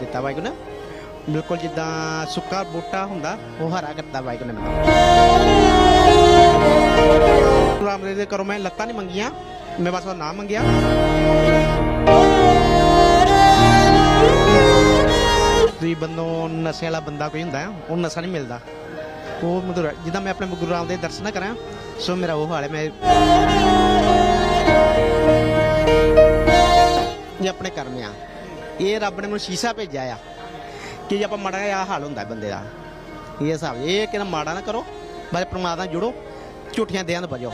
ਦਿੱਤਾ ਵਾਹਿਗੁਰੂ ਨੇ ਬਿਲਕੁਲ ਜਿੱਦਾਂ ਸੁੱਕਾ ਬੂਟਾ ਹੁੰਦਾ, ਉਹ ਹਰਾ ਕਰਤਾ ਵਾਹਿਗੁਰੂ ਨੇ ਮੈਨੂੰ। ਗੁਰੂ ਦੇ ਕਰੋ ਮੈਂ ਲੱਤਾਂ ਨਹੀਂ ਮੰਗੀਆਂ, ਮੈਂ ਬਸ ਉਹ ਨਾਮ ਮੰਗਿਆ। ਤੁਸੀਂ ਬੰਦੋਂ, ਨਸ਼ੇ ਵਾਲਾ ਬੰਦਾ ਕੋਈ ਹੁੰਦਾ, ਉਹ ਨਸ਼ਾ ਨਹੀਂ ਮਿਲਦਾ। ਉਹ ਮਤਲਬ ਜਿੱਦਾਂ ਮੈਂ ਆਪਣੇ ਗੁਰੂ ਰਾਮ ਦੇ ਦਰਸ਼ਨ ਕਰਾਂ, ਸੋ ਮੇਰਾ ਉਹ ਹਾਲ ਹੈ, ਮੈਂ ਇਹ ਆਪਣੇ ਕਰਮ ਆ। ਇਹ ਰੱਬ ਨੇ ਮੈਨੂੰ ਸ਼ੀਸ਼ਾ ਭੇਜਿਆ ਆ ਕਿ ਜੇ ਆਪਾਂ ਮਾੜਾ ਜਿਹਾ ਆਹ ਹਾਲ ਹੁੰਦਾ ਬੰਦੇ ਦਾ। ਇਹ ਹਿਸਾਬ ਇਹ ਕਿ ਨਾ ਮਾੜਾ ਨਾ ਕਰੋ, ਬਸ ਪਰਮਾਤਮਾ ਜੁੜੋ, ਝੂਠੀਆਂ ਦਿਆਂ ਤੋਂ ਬਚੋ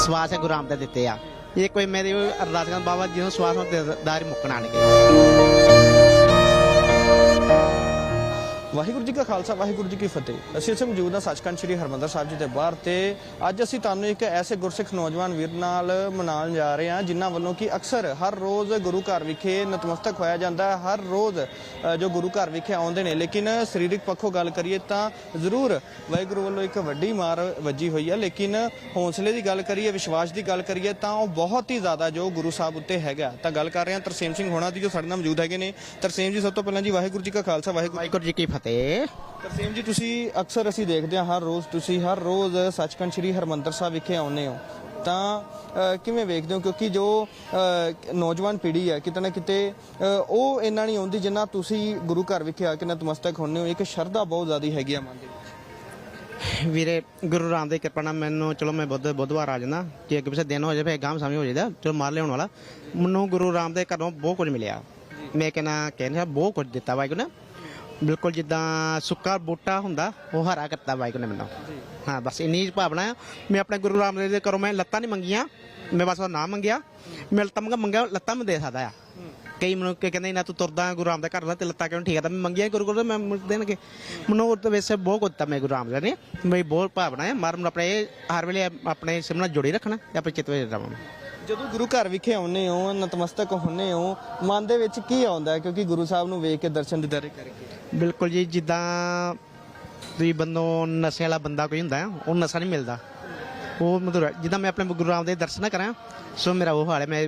ਸਵਾਸ ਹੈ ਗੁਰੂ ਦੇ ਦਿੱਤੇ ਆ। ਇਹ ਕੋਈ ਮੇਰੇ ਅਰਦਾਸ ਕਰਨ ਬਾਬਾ ਜੀ ਨੂੰ ਸਵਾਸ ਨੂੰ ਦਾਰ ਮੁੱਕਣ ਆਣਗੇ ਵਾਹਿਗੁਰੂ ਜੀ ਕਾ ਖਾਲਸਾ, ਵਾਹਿਗੁਰੂ ਜੀ ਕੀ ਫਤਿਹ। ਅਸੀਂ ਇੱਥੇ ਮੌਜੂਦ ਹਾਂ ਸੱਚਖੰਡ ਸ੍ਰੀ ਹਰਮੰਦਰ ਸਾਹਿਬ ਜੀ ਦੇ ਬਾਹਰ ਤੇ ਅੱਜ ਅਸੀਂ ਤੁਹਾਨੂੰ ਇੱਕ ਐਸੇ ਗੁਰਸਿੱਖ ਨੌਜਵਾਨ ਵੀਰ ਨਾਲ ਮਨਾਉਣ ਜਾ ਰਹੇ ਹਾਂ, ਜਿਨ੍ਹਾਂ ਵੱਲੋਂ ਕਿ ਅਕਸਰ ਹਰ ਰੋਜ਼ ਗੁਰੂ ਘਰ ਵਿਖੇ ਨਤਮਸਤਕ ਹੋਇਆ ਜਾਂਦਾ ਹੈ, ਹਰ ਰੋਜ਼ ਜੋ ਗੁਰੂ ਘਰ ਵਿਖੇ ਆਉਂਦੇ ਨੇ। ਲੇਕਿਨ ਸਰੀਰਕ ਪੱਖੋਂ ਗੱਲ ਕਰੀਏ ਤਾਂ ਜ਼ਰੂਰ ਵਾਹਿਗੁਰੂ ਵੱਲੋਂ ਇੱਕ ਵੱਡੀ ਮਾਰ ਵੱਜੀ ਹੋਈ ਹੈ। ਲੇਕਿਨ ਹੌਸਲੇ ਦੀ ਗੱਲ ਕਰੀਏ, ਵਿਸ਼ਵਾਸ ਦੀ ਗੱਲ ਕਰੀਏ, ਤਾਂ ਉਹ ਬਹੁਤ ਹੀ ਜ਼ਿਆਦਾ ਜੋ ਗੁਰੂ ਸਾਹਿਬ ਉੱਤੇ ਹੈਗਾ। ਤਾਂ ਗੱਲ ਕਰ ਰਹੇ ਹਾਂ ਤਰਸੇਮ ਸਿੰਘ ਹੋਣਾ ਦੀ, ਜੋ ਸਾਡੇ ਨਾਲ ਮੌਜੂਦ ਹੈਗੇ ਨੇ। ਤਰਸੇਮ ਜੀ, ਸਭ ਤੋਂ ਪਹਿਲਾਂ ਜੀ ਵਾਹਿਗੁਰੂ ਜੀ ਕਾ ਖਾਲਸਾ, ਵਾਹਿਗੁਰੂ ਵਾਹਿਗੁਰੂ ਜੀ ਕੀ ਫਤਿਹ। ਤਰਸੇਮ ਜੀ ਤੁਸੀਂ ਅਕਸਰ ਅਸੀਂ ਦੇਖਦੇ ਹਾਂ ਹਰ ਰੋਜ਼ ਤੁਸੀਂ ਹਰ ਰੋਜ਼ ਸੱਚਖੰਡ ਸ੍ਰੀ ਹਰਮੰਦਰ ਸਾਹਿਬ ਵਿਖੇ ਆਉਂਦੇ ਹੋ। ਤਾਂ ਕਿਵੇਂ ਵੇਖਦੇ ਹੋ? ਕਿਉਂਕਿ ਜੋ ਨੌਜਵਾਨ ਪੀੜ੍ਹੀ ਹੈ ਕਿਤੇ ਨਾ ਕਿਤੇ ਉਹ ਇੰਨਾ ਨਹੀਂ ਆਉਂਦੀ ਜਿੰਨਾ ਤੁਸੀਂ ਗੁਰੂ ਘਰ ਵਿਖੇ ਆ ਕੇ ਨਤਮਸਤਕ ਹੁੰਦੇ ਹੋ। ਇੱਕ ਸ਼ਰਧਾ ਬਹੁਤ ਜ਼ਿਆਦੀ ਹੈਗੀ ਆ ਮਨ ਦੇ। ਵੀਰੇ ਗੁਰੂ ਰਾਮਦਾਸ ਦੀ ਕਿਰਪਾ ਨਾਲ ਮੈਨੂੰ ਚਲੋ ਮੈਂ ਬੁੱਧ ਬੁੱਧਵਾਰ ਆ ਜਾਂਦਾ। ਜੇ ਅੱਗੇ ਪਿਛੇ ਦਿਨ ਹੋ ਜਾਵੇ ਗਾਮ ਸਮਝ ਹੋ ਜਾਂਦਾ ਚਲੋ ਮਾਰ ਲਿਆਉਣ ਵਾਲਾ। ਮੈਨੂੰ ਗੁਰੂ ਰਾਮਦਾਸ ਦੇ ਘਰੋਂ ਬਹੁਤ ਕੁਝ ਮਿਲਿਆ। ਮੈਂ ਕਹਿੰਦਾ ਕਹਿੰਦਾ ਬਹੁਤ ਕੁਝ ਦਿੱਤਾ ਵਾਹਿਗੁਰੂ ਨੇ। ਬਿਲਕੁਲ ਜਿੱਦਾਂ ਸੁੱਕਾ ਬੂਟਾ ਹੁੰਦਾ, ਉਹ ਹਰਾ ਕਰਤਾ ਵਾਹਿਗੁਰੂ ਨੇ ਮੈਨੂੰ। ਹਾਂ, ਬਸ ਇੰਨੀ ਭਾਵਨਾ ਆ। ਮੈਂ ਆਪਣੇ ਗੁਰੂ ਰਾਮਦਾਸ ਦੇ ਘਰੋਂ ਮੈਂ ਲੱਤਾਂ ਨਹੀਂ ਮੰਗੀਆਂ, ਮੈਂ ਬਸ ਉਹ ਨਾਮ ਮੰਗਿਆ। ਮੈਂ ਲੱਤਾਂ ਮੰਗਾ ਮੰਗਿਆ, ਲੱਤਾਂ ਮੈਂ ਦੇ ਸਕਦਾ ਆ। ਕਈ ਮੈਨੂੰ ਕਿ ਕਹਿੰਦੇ ਨਾ ਤੂੰ ਤੁਰਦਾ ਗੁਰੂ ਰਾਮਦਾਸ ਘਰ ਦਾ ਤੇ ਲੱਤਾਂ ਕਿਉਂ ਠੀਕ ਆ? ਤਾਂ ਮੈਂ ਮੰਗਿਆ ਗੁਰੂ ਗੁਰੂ ਮੈਂ ਦੇਣਗੇ। ਮੈਨੂੰ ਉਹ ਤਾਂ ਵੈਸੇ ਬਹੁਤ ਕੁੱਤਾ ਮੈਂ ਗੁਰੂ ਰਾਮਦਾਸ ਨੇ ਮੇਰੀ ਬਹੁਤ ਭਾਵਨਾ ਹੈ ਮਰ, ਮੈਨੂੰ ਆਪਣੇ ਹਰ ਵੇਲੇ ਆਪਣੇ ਸਿਮ ਨਾਲ ਜੋੜੀ ਰੱਖਣਾ ਤੇ ਆਪਣੇ ਚਿੱਤ ਵਿੱਚ ਰਵਾਂ ਜਦੋਂ ਗੁਰੂ ਘਰ ਵਿਖੇ ਆਉਂਦੇ ਹੋ ਨਤਮਸਤਕ ਹੁੰਦੇ ਹੋ ਮਨ ਦੇ ਵਿੱਚ ਕੀ ਆਉਂਦਾ ਕਿਉਂਕਿ ਗੁਰੂ ਸਾਹਿਬ ਨੂੰ ਵੇਖ ਕੇ ਦਰਸ਼ਨ ਦਿਦਾਰੇ ਕਰਕੇ। ਬਿਲਕੁਲ ਜੀ ਜਿੱਦਾਂ ਤੁਸੀਂ ਬੰਦੋਂ ਨਸ਼ੇ ਵਾਲਾ ਬੰਦਾ ਕੋਈ ਹੁੰਦਾ ਉਹ ਨਸ਼ਾ ਨਹੀਂ ਮਿਲਦਾ। ਉਹ ਮਧੁਰ ਜਿੱਦਾਂ ਮੈਂ ਆਪਣੇ ਗੁਰੂ ਰਾਮਦਾਸ ਦੇ ਦਰਸ਼ਨ ਕਰਾਂ ਸੋ ਮੇਰਾ ਉਹ ਹਾਲ ਹੈ ਮੈਂ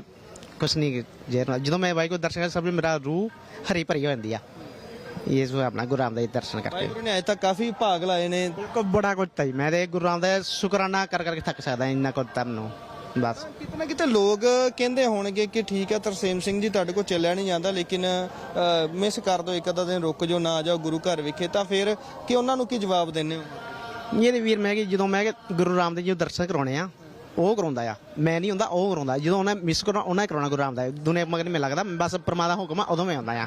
ਕੁਛ ਨਹੀਂ ਜੇ ਜਦੋਂ ਮੈਂ ਵਾਹਿਗੁਰੂ ਦਰਸ਼ਨ ਕਰਾਂ ਸਭ ਮੇਰਾ ਰੂਹ ਹਰੀ ਭਰੀ ਹੋ ਜਾਂਦੀ ਆ। ਇਹ ਸੋ ਆਪਣਾ ਗੁਰੂ ਰਾਮਦਾਸ ਦੇ ਦਰਸ਼ਨ ਕਰਕੇ। ਵਾਹਿਗੁਰੂ ਨੇ ਅਜੇ ਤੱਕ ਕਾਫੀ ਭਾਗ ਲਾਏ ਨੇ। ਬਿਲਕੁਲ ਬੜਾ ਕੁਝ ਤਾਂ ਜੀ ਮੈਂ ਤੇ ਗੁਰੂ ਰਾਮਦਾਸ ਦਾ ਸ਼ੁਕਰਾਨਾ ਕਰ ਕਰਕੇ ਥੱਕ ਸਕਦਾ ਇੰਨਾ ਕੁਝ ਤਾਂ ਮੈਨੂੰ ਬਸ। ਕਿਤੇ ਨਾ ਕਿਤੇ ਲੋਕ ਕਹਿੰਦੇ ਹੋਣਗੇ ਕਿ ਠੀਕ ਹੈ ਤਰਸੇਮ ਸਿੰਘ ਜੀ ਤੁਹਾਡੇ ਕੋਲ ਚੱਲਿਆ ਨਹੀਂ ਜਾਂਦਾ ਲੇਕਿਨ ਮਿਸ ਕਰ ਦੋ ਇੱਕ ਅੱਧਾ ਦਿਨ ਰੁਕ ਜਾਓ ਨਾ ਜਾਓ ਗੁਰੂ ਘਰ ਵਿਖੇ ਤਾਂ ਫਿਰ ਕਿ ਉਹਨਾਂ ਨੂੰ ਕੀ ਜਵਾਬ ਦਿੰਦੇ ਹੋ? ਇਹਦੇ ਵੀਰ ਮੈਂ ਕਿ ਜਦੋਂ ਮੈਂ ਕਿ ਗੁਰੂ ਰਾਮਦਾਸ ਜੀ ਨੂੰ ਦਰਸ਼ਨ ਕਰਾਉਣੇ ਆ ਉਹ ਕਰਾਉਂਦਾ ਆ। ਮੈਂ ਨਹੀਂ ਹੁੰਦਾ, ਉਹ ਕਰਾਉਂਦਾ। ਜਦੋਂ ਉਹਨੇ ਮਿਸ ਕਰਾਉਣਾ ਉਹਨੇ ਕਰਾਉਣਾ ਗੁਰੂ ਰਾਮਦਾਸ। ਦੁਨੀਆ ਮਗਰ ਨਹੀਂ ਲੱਗਦਾ। ਬਸ ਪਰਮਾਤਮਾ ਦਾ ਹੁਕਮ ਆ, ਉਦੋਂ ਮੈਂ ਆਉਂਦਾ ਆ।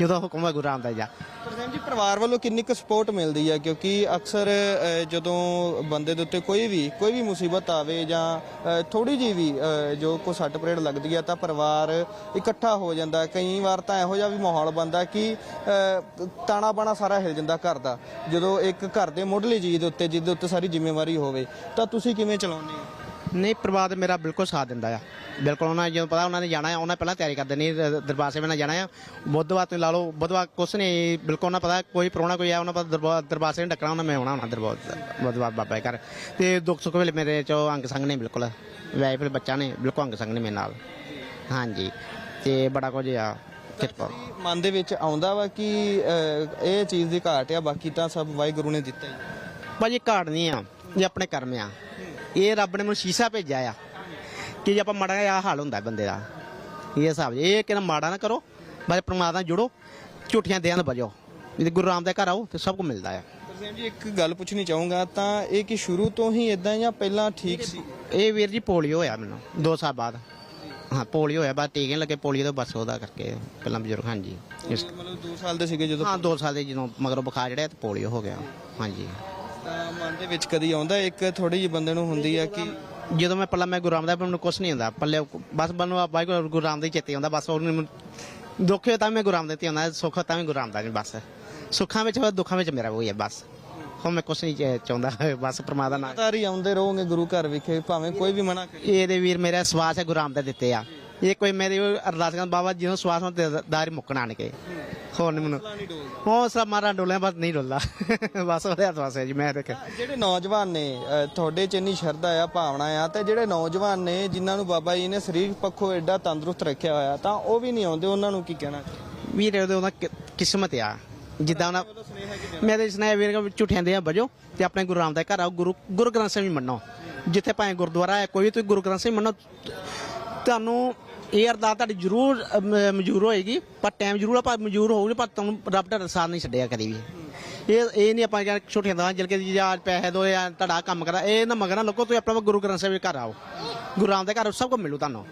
ਜਦੋਂ ਹੁਕਮ ਹੈ ਗੁਰੂ ਰਾਮਦਾਸ ਦਾ। ਤਰਸੇਮ ਜੀ, ਪਰਿਵਾਰ ਵੱਲੋਂ ਕਿੰਨੀ ਕੁ ਸਪੋਰਟ ਮਿਲਦੀ ਹੈ ਕਿਉਂਕਿ ਅਕਸਰ ਜਦੋਂ ਬੰਦੇ ਦੇ ਉੱਤੇ ਕੋਈ ਵੀ ਕੋਈ ਵੀ ਮੁਸੀਬਤ ਆਵੇ ਜਾਂ ਥੋੜੀ ਜੀ ਵੀ ਜੋ ਕੋ ਸੱਟ ਪਰੇਡ ਲੱਗਦੀ ਹੈ ਤਾਂ ਪਰਿਵਾਰ ਇਕੱਠਾ ਹੋ ਜਾਂਦਾ। ਕਈ ਵਾਰ ਤਾਂ ਇਹੋ ਜਿਹਾ ਵੀ ਮਾਹੌਲ ਬਣਦਾ ਕਿ ਤਾਣਾ ਬਾਣਾ ਸਾਰਾ ਹਿਲ ਜਾਂਦਾ ਘਰ ਦਾ। ਜਦੋਂ ਇੱਕ ਘਰ ਦੇ ਮੁੱਢਲੀ ਚੀਜ਼ ਦੇ ਉੱਤੇ, ਜਿਹਦੇ ਉੱਤੇ ਸਾਰੀ ਜ਼ਿੰਮੇਵਾਰੀ ਹੋਵੇ, ਤਾਂ ਤੁਸੀਂ ਕਿਵੇਂ ਚਲਾਉਂਦੇ ਹੋ? ਨਹੀਂ ਪਰਿਵਾਰ ਮੇਰਾ ਬਿਲਕੁਲ ਸਾਥ ਦਿੰਦਾ ਆ। ਬਿਲਕੁਲ ਉਹਨਾਂ ਨੇ ਜਦੋਂ ਪਤਾ ਉਹਨਾਂ ਨੇ ਜਾਣਾ ਆ ਉਹਨਾਂ ਪਹਿਲਾਂ ਤਿਆਰੀ ਕਰ ਦੇਣੀ ਦ- ਦਰਬਾਰ ਸਾਹਿਬ ਨਾਲ ਜਾਣਾ ਆ। ਬੁੱਧਵਾਰ ਤੋਂ ਲਾ ਲਓ ਬੁੱਧਵਾਰ ਕੁਛ ਨਹੀਂ ਬਿਲਕੁਲ ਉਹਨਾਂ ਪਤਾ ਕੋਈ ਪ੍ਰਾਹੁਣਾ ਕੋਈ ਆ ਉਹਨਾਂ ਪਤਾ ਦਰਬਾਰ ਦਰਬਾਰ ਸਾਹਿਬ ਨੂੰ ਡੱਕਣਾ ਉਹਨਾਂ ਮੈਂ ਆਉਣਾ ਹੋਣਾ ਦਰਬਾਰ ਬੁੱਧਵਾਰ ਬਾਬਾ ਘਰ। ਤੇ ਦੁੱਖ ਸੁੱਖ ਵੇਲੇ ਮੇਰੇ ਚੋ ਅੰਗ ਸੰਗ ਨੇ ਬਿਲਕੁਲ ਵਾਈਫ ਬੱਚਾ ਨੇ ਬਿਲਕੁਲ ਅੰਗ ਸੰਗ ਨੇ ਮੇਰੇ ਨਾਲ। ਹਾਂਜੀ ਤੇ ਬੜਾ ਕੁਝ ਆ ਕਿਰਪਾ। ਮਨ ਦੇ ਵਿੱਚ ਆਉਂਦਾ ਵਾ ਕਿ ਇਹ ਚੀਜ਼ ਦੀ ਘਾਟ ਆ ਬਾਕੀ ਤਾਂ ਸਭ ਵਾਹਿਗੁਰੂ ਨੇ ਦਿੱਤਾ ਹੀ ਭਾਜੀ ਘਾਟ ਨਹੀਂ ਆ ਇਹ ਆਪਣੇ ਕਰਮ ਆ। ਇਹ ਰੱਬ ਨੇ ਮੈਨੂੰ ਸ਼ੀਸ਼ਾ ਭੇਜਿਆ ਆ ਕਿ ਜੇ ਆਪਾਂ ਮਾੜਾ ਆਹ ਹਾਲ ਹੁੰਦਾ ਬੰਦੇ ਦਾ। ਇਹ ਹਿਸਾਬ। ਇਹ ਕਿ ਨਾ ਮਾੜਾ ਨਾ ਕਰੋ ਬਸ ਪ੍ਰਮਾਤਮਾ ਨਾਲ ਜੁੜੋ ਝੂਠੀਆਂ ਦਿਆਂ ਤੋਂ ਬਚੋ ਜੇ ਗੁਰੂ ਰਾਮ ਦੇ ਘਰ ਆਓ ਤੇ ਸਭ ਕੁਝ ਮਿਲਦਾ ਆ। ਤਰਸੇਮ ਜੀ ਇੱਕ ਗੱਲ ਪੁੱਛਣੀ ਚਾਹੂੰਗਾ ਤਾਂ ਇਹ ਕਿ ਸ਼ੁਰੂ ਤੋਂ ਹੀ ਇਦਾਂ ਜਾਂ ਪਹਿਲਾਂ ਠੀਕ ਸੀ? ਇਹ ਵੀਰ ਜੀ ਪੋਲੀਓ ਹੋਇਆ ਮੈਨੂੰ 2 ਸਾਲ ਬਾਅਦ। ਹਾਂ ਪੋਲੀਓ ਹੋਇਆ ਬਾਅਦ ਟੀਕੇ ਲੱਗੇ ਪੋਲੀਓ ਤੋਂ ਬਸ ਉਹਦਾ ਕਰਕੇ ਪਹਿਲਾਂ ਬਜ਼ੁਰਗ ਹਾਂਜੀ। ਇਸ- ਮਤਲਬ 2 ਸਾਲ ਦੇ ਸੀਗੇ ਜਦੋਂ ਹਾਂ 2 ਸਾਲ ਦੇ ਜਦੋਂ ਮਗਰੋਂ ਬੁਖਾਰ ਚੜਿਆ ਤੇ ਪੋਲੀਓ ਹੋ ਗਿਆ ਹਾਂਜੀ। ਤਾਂ ਮਨ ਦੇ ਵਿੱਚ ਕਦੀ ਆਉਂਦਾ ਇੱਕ ਥੋੜੀ ਜਿਹੀ ਬੰਦੇ ਨੂੰ ਹੁੰਦੀ ਆ ਕਿ ਜਦੋਂ ਮੈਂ ਪੱਲਾ ਮੈਂ ਗੁਰੂ ਰਾਮਦਾਸ ਮੈਨੂੰ ਕੁਛ ਨਹੀਂ ਹੁੰਦਾ। ਪੱਲੇ ਬਸ ਮੈਨੂੰ ਵਾਹਿਗੁਰੂ ਗੁਰੂ ਰਾਮਦਾਸ ਚੇਤੇ ਆਉਂਦਾ। ਬਸ ਮੈਨੂੰ- ਦੁੱਖ ਤਾਂ ਮੈਂ ਗੁਰੂ ਰਾਮਦਾਸ ਤੇ ਆਉਂਦਾ ਸੁੱਖ ਤਾਂ ਵੀ ਗੁਰੂ ਰਾਮਦਾਸ ਬਸ। ਸੁੱਖਾਂ ਵਿੱਚ ਹੋਇਆ ਦੁੱਖਾਂ ਵਿੱਚ ਮੇਰਾ ਉਹੀ ਹੈ ਬਸ। ਹੁਣ ਮੈਂ ਕੁਛ ਨਹੀਂ ਚਾਹੁੰਦਾ ਬਸ ਪ੍ਰਮਾਤਮਾ ਨਾਲ ਹੀ ਆਉਂਦੇ ਰਹੋਗੇ ਗੁਰੂ ਘਰ ਵਿਖੇ ਭਾਵੇਂ ਕੋਈ ਵੀ ਮਨਾ ਕਰੇ। ਇਹਦੇ ਵੀਰ ਮੇਰਾ ਸਵਾਸ ਹੈ ਗੁਰੂ ਰਾਮਦਾਸ ਦਿੱਤੇ ਆ। ਇਹ ਕੋਈ ਮੇਰੇ ਅਰਦਾਸ ਕਰਨ ਬਾਬਾ ਜੀ ਨੂੰ ਸਵਾਸ ਨੂੰ ਦਾਰ ਮੁੱਕਣ ਆਣਗੇ ਹੋਰ ਨਹੀਂ ਮੈਨੂੰ। ਹੌਸਲਾ ਮਾਰਾ ਡੋਲਿਆ ਬਸ ਨਹੀਂ ਡੋਲਦਾ। ਬਸ ਉਹਦੇ ਹੱਥ ਵਾਸੇ ਜੀ ਮੈਂ ਦੇਖ ਜਿਹੜੇ ਨੌਜਵਾਨ ਨੇ ਅ, ਤੁਹਾਡੇ ਚ ਇੰਨੀ ਸ਼ਰਧਾ ਆ ਭਾਵਨਾ ਆ ਤੇ ਜਿਹੜੇ ਨੌਜਵਾਨ ਨੇ ਜਿਨ੍ਹਾਂ ਨੂੰ ਬਾਬਾ ਜੀ ਨੇ ਸਰੀਰ ਪੱਖੋਂ ਐਡਾ ਤੰਦਰੁਸਤ ਰੱਖਿਆ ਹੋਇਆ ਤਾਂ ਉਹ ਵੀ ਨਹੀਂ ਆਉਂਦੇ ਉਹਨਾਂ ਨੂੰ ਕੀ ਕਹਿਣਾ? ਵੀਰੇ ਉਹਦੇ ਕਿ- ਕਿਸਮਤ ਆ। ਜਿੱਦਾਂ ਉਹਨਾਂ ਮੇਰੇ ਸੁਨੇਹਾ ਵੀਰ ਕਿ ਝੂਠਿਆਂ ਦੇ ਬਜੋ ਤੇ ਆਪਣੇ ਗੁਰੂ ਰਾਮਦਾਸ ਘਰ ਆਓ ਗੁਰੂ ਗੁਰੂ ਗ੍ਰੰਥ ਸਾਹਿਬ ਵੀ ਮੰਨੋ। ਜਿੱਥੇ ਭਾਵੇਂ ਗੁਰਦੁਆਰਾ ਹੈ ਕੋਈ ਵੀ ਤੁਸੀਂ ਗੁਰੂ ਗ੍ਰੰਥ ਸਾਹਿਬ ਮੰਨੋ ਤੁਹਾਨੂੰ ਇਹ ਅਰਦਾਸ ਤੁਹਾਡੀ ਜ਼ਰੂਰ ਮਨਜ਼ੂਰ ਹੋਏਗੀ, ਪਰ ਟਾਈਮ ਜ਼ਰੂਰ ਆ ਪਰ ਮਨਜ਼ੂਰ ਹੋਊਗੀ, ਪਰ ਤੁਹਾਨੂੰ ਰੱਬ ਦਾ ਸਾਥ ਨਹੀਂ ਛੱਡਿਆ ਕਦੇ ਵੀ। ਇਹ ਇਹ ਨਹੀਂ ਆਪਾਂ ਕਹਿੰਦੇ ਛੋਟੀਆਂ ਦਾ ਜਲ ਕੇ ਜੀ ਅੱਜ ਪੈਸੇ ਦੋ ਜਾਂ ਤੁਹਾਡਾ ਕੰਮ ਕਰਾ ਇਹ ਨਾ ਮਗਰ ਲੋਕੋ, ਤੁਸੀਂ ਆਪਣਾ ਗੁਰੂ ਗ੍ਰੰਥ ਸਾਹਿਬ ਦੇ ਘਰ ਆਓ। ਗੁਰੂ ਰਾਮ ਦੇ ਘਰ ਸਭ ਕੁਝ ਮਿਲੂ ਤੁਹਾਨੂੰ।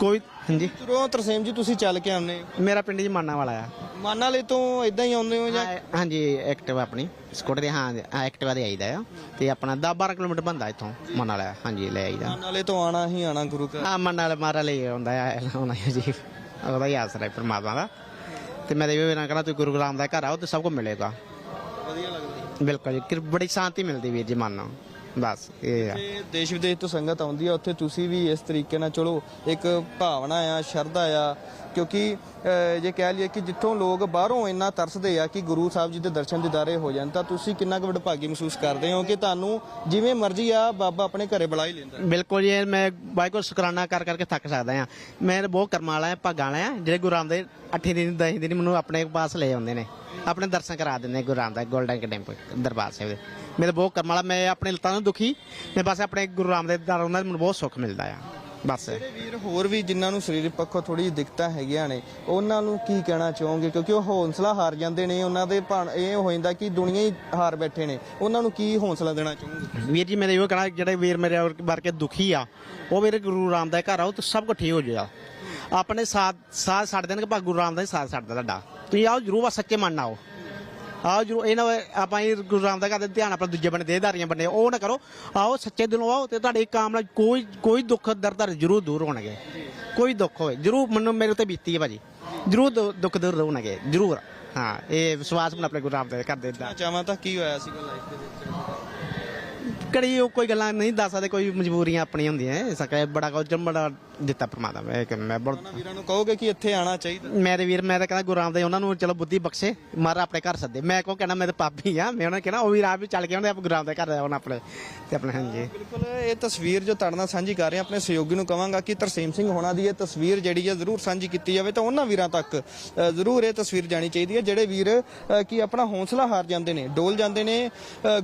ਕੋਈ ਹਾਂਜੀ। ਤੁਰੋਂ ਤਰਸੇਮ ਜੀ ਤੁਸੀਂ ਚੱਲ ਕੇ ਆਉਂਦੇ ਹੋ? ਮੇਰਾ ਪਿੰਡ ਜੀ ਮਾਨਾ ਵਾਲਾ ਆ। ਮਾਨਾ ਵਾਲੇ ਤੋਂ ਇਦਾਂ ਹੀ ਆਉਂਦੇ ਹੋ ਜਾਂ ਹਾਂ, ਹਾਂਜੀ ਐਕਟਿਵਾ ਆਪਣੀ। ਸਕੂਟਰ ਦੇ ਹਾਂ ਐਕਟਿਵਾ ਦੇ ਆਈਦਾ ਆ। ਤੇ ਆਪਣਾ 10 12 ਕਿਲੋਮੀਟਰ ਬੰਦਾ ਇੱਥੋਂ ਮਨ ਵਾਲਾ ਹਾਂਜੀ ਲੈ ਆਈਦਾ। ਮਾਨਾ ਵਾਲੇ ਤੋਂ ਆਣਾ ਹੀ ਆਣਾ ਗੁਰੂ ਘਰ। ਆ ਮਨ ਵਾਲਾ ਮਾਰਾ ਲਈ ਆਉਂਦਾ ਆ ਆਉਣਾ ਹੈ ਜੀ। ਉਹਦਾ ਹੀ ਆਸਰਾ ਹੈ ਪਰਮਾਤਮਾ ਦਾ। ਤੇ ਮੈਂ ਇਹ ਵੀ ਨਾ ਕਹਣਾ ਤੂੰ ਗੁਰੂ ਗ੍ਰਾਮ ਦਾ ਘਰ ਆਓ ਤੇ ਸਭ ਕੁਝ ਮਿਲੇਗਾ। ਵਧੀਆ ਲੱਗਦਾ। ਬਿਲਕੁਲ ਜੀ ਕਿ ਬੜੀ ਸ਼ਾਂਤੀ ਮਿਲਦੀ ਵੀਰ ਜੀ ਮਨ। ਨੂੰ ਬਸ, ਇਹ ਆ। ਤੇ ਦੇਸ਼ ਵਿਦੇਸ਼ ਤੋਂ ਸੰਗਤ ਆਉਂਦੀ ਆ, ਉੱਥੇ ਤੁਸੀਂ ਵੀ ਇਸ ਤਰੀਕੇ ਨਾਲ ਚਲੋ, ਇੱਕ ਭਾਵਨਾ ਆ, ਸ਼ਰਧਾ ਆ ਕਿਉਂਕਿ ਜੇ ਕਹਿ ਲਈਏ ਕਿ ਜਿੱਥੋਂ ਲੋਕ ਬਾਹਰੋਂ ਇੰਨਾ ਤਰਸਦੇ ਆ ਕਿ ਗੁਰੂ ਸਾਹਿਬ ਜੀ ਦੇ ਦਰਸ਼ਨ ਦਿਦਾਰੇ ਹੋ ਜਾਣ, ਤਾਂ ਤੁਸੀਂ ਕਿੰਨਾ ਕੁ ਵਡਭਾਗੀ ਮਹਿਸੂਸ ਕਰਦੇ ਹੋ ਕਿ ਤੁਹਾਨੂੰ ਜਿਵੇਂ ਮਰਜ਼ੀ ਆ ਬਾਬਾ ਆਪਣੇ ਘਰੇ ਬੁਲਾ ਹੀ ਲੈਂਦਾ? ਬਿਲਕੁਲ ਜੀ, ਇਹ ਮੈਂ ਵਾਹਿਗੁਰੂ ਸ਼ੁਕਰਾਨਾ ਕਰ ਕਰਕੇ ਥੱਕ ਸਕਦਾ ਆ ਮੈਂ ਤਾਂ ਬਹੁਤ ਕਰਮਾਂ ਵਾਲਾ ਭਾਗਾਂ ਵਾਲਾ ਆ ਜਿਹੜੇ ਗੁਰੂ ਰਾਮਦਾਸ 8 ਦਿਨ 10 ਦਿਨ ਮੈਨੂੰ ਆਪਣੇ ਪਾਸ ਲੈ ਆਉਂਦੇ ਨੇ। ਆਪਣੇ ਦਰਸ਼ਨ ਕਰਾ ਦਿੰਦੇ ਗੁਰੂ ਰਾਮਦਾਸ ਗੋਲਡਨ ਟੈਂਪਲ ਦਰਬਾਰ ਸਾਹਿਬ ਦੇ। ਮੇਰੇ ਬਹੁਤ ਕਰਮਾਂ ਵਾਲਾ, ਮੈਂ ਆਪਣੇ ਲੱਤਾਂ ਨੂੰ ਦੁਖੀ, ਮੈਂ ਬਸ ਆਪਣੇ ਗੁਰੂ ਰਾਮਦਾਸ ਦੇ ਦਰ ਉਹਨਾਂ ਦਾ ਮੈਨੂੰ ਬਹੁਤ ਸੁੱਖ ਮਿਲਦਾ ਆ। ਬਸ। ਜਿਹੜੇ ਵੀਰ ਹੋਰ ਵੀ ਜਿਨ੍ਹਾਂ ਨੂੰ ਸਰੀਰਕ ਪੱਖੋਂ ਥੋੜੀ ਦਿੱਕਤਾਂ ਹੈਗੀਆਂ ਨੇ ਉਹਨਾਂ ਨੂੰ ਕੀ ਕਹਿਣਾ ਚਾਹੋਗੇ? ਕਿਉਂਕਿ ਉਹ ਹੌਸਲਾ ਹਾਰ ਜਾਂਦੇ ਨੇ ਉਹਨਾਂ ਦੇ ਭਾਣ ਇਹ ਹੋ ਜਾਂਦਾ ਕਿ ਦੁਨੀਆ ਹੀ ਹਾਰ ਬੈਠੇ ਨੇ। ਉਹਨਾਂ ਨੂੰ ਕੀ ਹੌਸਲਾ ਦੇਣਾ ਚਾਹੋਗੇ? ਵੀਰ ਜੀ ਮੇਰੇ ਇਹੋ ਕਹਣਾ ਜਿਹੜੇ ਵੀਰ ਮੇਰੇ ਵਰਗੇ ਦੁਖੀ ਆ ਉਹ ਮੇਰੇ ਗੁਰੂ ਰਾਮਦਾਸ ਘਰ ਆਓ ਤਾਂ ਸਭ ਕੁਝ ਠੀਕ ਹੋ ਜਾਏਗਾ ਆਪਣੇ ਸਾਥ ਸਾਥ ਛੱਡ ਦੇਣਗੇ ਪਰ ਗੁਰੂ ਰਾਮਦਾਸ ਸਾਥ ਛੱਡਦਾ ਤੁਹਾਡਾ। ਤੁਸੀਂ ਆਓ ਜਰੂਰ ਸੱਚੇ ਮਨ ਨਾਲ ਆਓ। ਆਓ ਜਰੂਰ, ਇਹ ਆਪਾਂ ਇਹ ਗੁਰੂ ਰਾਮਦਾਸ ਘਰ ਧਿਆਨ ਆਪਣਾ ਦੂਜੇ ਬੰਨੇ ਦੇਹਦਾਰੀਆਂ ਬੰਨੇ ਉਹ ਨਾ ਕਰੋ। ਆਓ, ਸੱਚੇ ਦਿਲੋਂ ਆਓ ਤੇ ਤੁਹਾਡੇ ਕਾਮ ਨਾਲ ਕੋਈ ਕੋਈ ਦੁੱਖ, ਦਰਦ ਤੁਹਾਡੇ ਜਰੂਰ ਦੂਰ ਹੋਣਗੇ। ਕੋਈ ਦੁੱਖ ਹੋਵੇ ਜਰੂਰ ਮੈਨੂੰ, ਮੇਰੇ ਤੇ ਬੀਤੀ ਹੈ ਭਾਜੀ। ਜਰੂਰ ਦੁੱਖ ਦੂਰ ਹੋਣਗੇ, ਜਰੂਰ। ਹਾਂ, ਇਹ ਵਿਸ਼ਵਾਸ ਮੈਂ ਆਪਣੇ ਗੁਰੂ ਰਾਮਦਾਸ ਘਰ ਦੇ ਦਾ ਚਾਹਾਂ ਤਾਂ ਕੀ ਹੋਇਆ ਸੀਗਾ ਲਾਈਫ ਦੇ ਵਿੱਚ? ਕੜੀ ਉਹ ਕੋਈ ਗੱਲਾਂ ਨਹੀਂ ਦੱਸ ਸਕਦੇ ਕੋਈ ਮਜਬੂਰੀਆਂ ਆਪਣੀਆਂ ਹੁੰਦੀਆਂ ਹੈ ਸਕੇ ਬੜਾ ਕੁਝ ਬੜਾ ਦਿੱਤਾ ਪਰਮਾਤਮਾ ਮੈਂ ਕਿ ਮੈਂ ਉਹਨਾਂ ਵੀਰਾਂ ਨੂੰ ਕਹੋਗੇ ਕਿ ਇੱਥੇ ਆਣਾ ਚਾਹੀਦਾ? ਮੇਰੇ ਵੀਰ ਮੈਂ ਤਾਂ ਕਹਿੰਦਾ ਗੁਰੂ ਰਾਮਦਾਸ ਉਹਨਾਂ ਨੂੰ ਚਲੋ ਬੁੱਧੀ ਬਖਸ਼ੇ ਮਾਰਾ ਆਪਣੇ ਘਰ ਸੱਦੇ। ਮੈਂ ਕੋ ਕਹਿਣਾ ਮੈਂ ਤਾਂ ਪਾਪੀ ਆ ਮੈਂ ਉਹਨਾਂ ਕਹਿਣਾ ਉਹ ਵੀ ਰਾਹ ਵੀ ਚੱਲ ਕੇ ਆਉਂਦੇ ਆਪ ਗੁਰੂ ਰਾਮਦਾਸ ਘਰ ਆਉਣ ਆਪਣੇ ਤੇ ਆਪਣੇ ਹਾਂਜੀ। ਬਿਲਕੁਲ ਇਹ ਤਸਵੀਰ ਜੋ ਤੁਹਾਡੇ ਨਾਲ ਸਾਂਝੀ ਕਰ ਰਹੇ ਆਪਣੇ ਸਹਿਯੋਗੀ ਨੂੰ ਕਵਾਂਗਾ ਕਿ ਤਰਸੇਮ ਸਿੰਘ ਹੋਣਾ ਦੀ ਇਹ ਤਸਵੀਰ ਜਿਹੜੀ ਹੈ ਜ਼ਰੂਰ ਸਾਂਝੀ ਕੀਤੀ ਜਾਵੇ ਤਾਂ ਉਹਨਾਂ ਵੀਰਾਂ ਤੱਕ ਜ਼ਰੂਰ ਇਹ ਤਸਵੀਰ ਜਾਣੀ ਚਾਹੀਦੀ ਹੈ। ਜਿਹੜੇ ਵੀਰ ਕਿ ਆਪਣਾ ਹੌਸਲਾ ਹਾਰ ਜਾਂਦੇ ਨੇ ਡੋਲ ਜਾਂਦੇ ਨੇ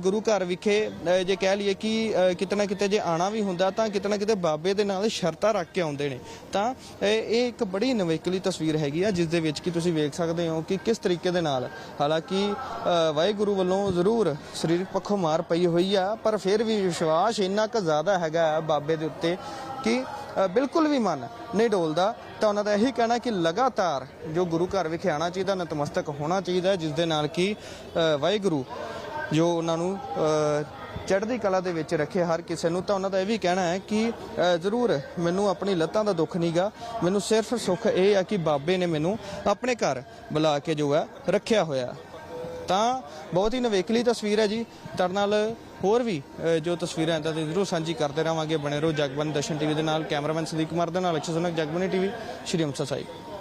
ਗੁਰੂ ਘਰ ਵਿਖੇ ਜੇ ਕਹਿ ਲਈਏ ਕਿ ਕਿਤੇ ਨਾ ਕਿਤੇ ਜੇ ਆਣਾ ਵੀ ਹੁੰਦਾ ਤਾਂ ਕਿਤੇ ਨਾ ਕਿਤੇ ਬਾਬੇ ਦੇ ਨਾਲ ਸ਼ਰਤਾਂ ਰੱਖ ਕੇ ਆਉਂਦੇ ਨੇ। ਤਾਂ ਇਹ ਇੱਕ ਬੜੀ ਨਵੇਕਲੀ ਤਸਵੀਰ ਹੈਗੀ ਆ ਜਿਸ ਦੇ ਵਿੱਚ ਕਿ ਤੁਸੀਂ ਵੇਖ ਸਕਦੇ ਹੋ ਕਿ ਕਿਸ ਤਰੀਕੇ ਦੇ ਨਾਲ, ਹਾਲਾਂਕਿ ਵਾਹਿਗੁਰੂ ਵੱਲੋਂ ਜ਼ਰੂਰ ਸਰੀਰਕ ਪੱਖੋਂ ਮਾਰ ਪਈ ਹੋਈ ਆ, ਪਰ ਫਿਰ ਵੀ ਵਿਸ਼ਵਾਸ ਇੰਨਾ ਕੁ ਜ਼ਿਆਦਾ ਹੈਗਾ ਬਾਬੇ ਦੇ ਉੱਤੇ ਕਿ ਬਿਲਕੁਲ ਵੀ ਮਨ ਨਹੀਂ ਡੋਲਦਾ। ਤਾਂ ਉਹਨਾਂ ਦਾ ਇਹੀ ਕਹਿਣਾ ਕਿ ਲਗਾਤਾਰ ਜੋ ਗੁਰੂ ਘਰ ਵਿਖੇ ਆਉਣਾ ਚਾਹੀਦਾ, ਨਤਮਸਤਕ ਹੋਣਾ ਚਾਹੀਦਾ ਜਿਸ ਦੇ ਨਾਲ ਕਿ ਵਾਹਿਗੁਰੂ ਜੋ ਉਹਨਾਂ ਨੂੰ ਚੜ੍ਹਦੀ ਕਲਾ ਦੇ ਵਿੱਚ ਰੱਖੇ ਹਰ ਕਿਸੇ ਨੂੰ, ਤਾਂ ਉਹਨਾਂ ਦਾ ਇਹ ਵੀ ਕਹਿਣਾ ਹੈ ਕਿ ਜ਼ਰੂਰ ਮੈਨੂੰ ਆਪਣੀ ਲੱਤਾਂ ਦਾ ਦੁੱਖ ਨਹੀਂਗਾ ਮੈਨੂੰ ਸਿਰਫ ਸੁੱਖ ਇਹ ਆ ਕਿ ਬਾਬੇ ਨੇ ਮੈਨੂੰ ਆਪਣੇ ਘਰ ਬੁਲਾ ਕੇ ਜੋ ਹੈ ਰੱਖਿਆ ਹੋਇਆ ਤਾਂ ਬਹੁਤ ਹੀ ਨਵੇਕਲੀ ਤਸਵੀਰ ਹੈ ਜੀ। ਤੁਹਾਡੇ ਨਾਲ ਹੋਰ ਵੀ ਜੋ ਤਸਵੀਰਾਂ ਹੈ ਤਾਂ ਜ਼ਰੂਰ ਸਾਂਝੀ ਕਰਦੇ ਰਹਾਂਗੇ। ਬਣੇ ਰਹੋ ਜਗਬਨ ਦਰਸ਼ਨ ਟੀਵੀ ਦੇ ਨਾਲ, ਕੈਮਰਾਮੈਨ ਸਦੀਕ ਕੁਮਾਰ ਦੇ ਨਾਲ, ਅਕਸ਼ੈ ਸੁਨਕ ਜਗਬਨੀ ਟੀਵੀ, ਸ਼੍ਰੀ ਅੰਮ੍ਰਿਤਸਰ ਸਾਹਿਬ।